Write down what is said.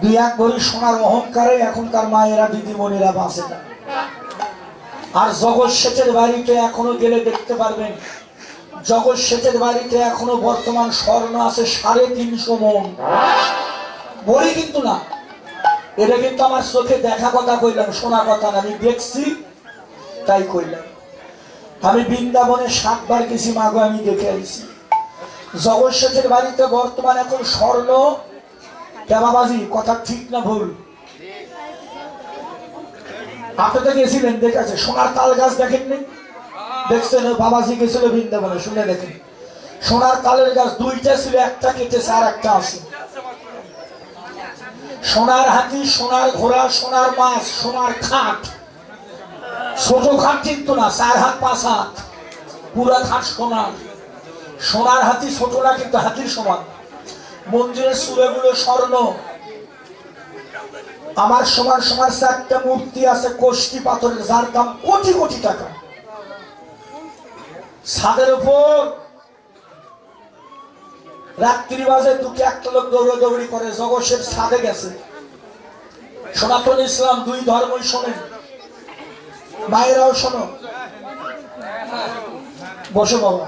দুই এক ভরি সোনার অহংকারে এখনকার মায়েরা, দিদিমণিরা বাঁচে না। আর জগৎ শেঠের বাড়িতে এখনও গেলে দেখতে পারবেন, জগৎ শেঠের বাড়িতে এখনও বর্তমান স্বর্ণ আছে সাড়ে তিনশো মন। বলি কিন্তু না। এটা কিন্তু আমার চোখে দেখা কথা কইলাম, শোনা কথা না। আমি দেখছি, তাই কইলাম। আমি বৃন্দাবনে সাতবার গেছি মাগো আমি দেখে আইছি। জগৎ শেঠের বাড়িতে বর্তমান এখন স্বর্ণ কেবাবাজি কথা ঠিক না ভুল? আপনি তো গেছিলেন দেখেছে সোনার তাল গাছ দেখেননি? দেখছেন বাবাজি গেছিল বৃন্দাবনে, শুনে দেখেন। সোনার তালের গাছ দুইটা ছিল, একটা কেটেছে আর একটা আছে। সোনার হাতি, সোনার ঘোড়া, সোনার মাছ, সোনার খাট। ছোট খাট কিন্তু না, চার হাত, পাঁচ হাত। পুরা খাট সোনার। সোনার হাতি ছোট না, কিন্তু হাতির সমান। মন্দিরের চূড়াগুলো স্বর্ণ। আমার সমান সমান চারটা মূর্তি আছে কোষ্টি পাথরের, যার দাম কোটি কোটি টাকা। ছাদের উপর রাত্রি বাজে, দুটো একটা লোক দৌড়াদৌড়ি করে জগৎের ছাদে গেছে। সনাতন ইসলাম, দুই ধর্মই শোনেন মায়েরাও শোনো বসো বাবা।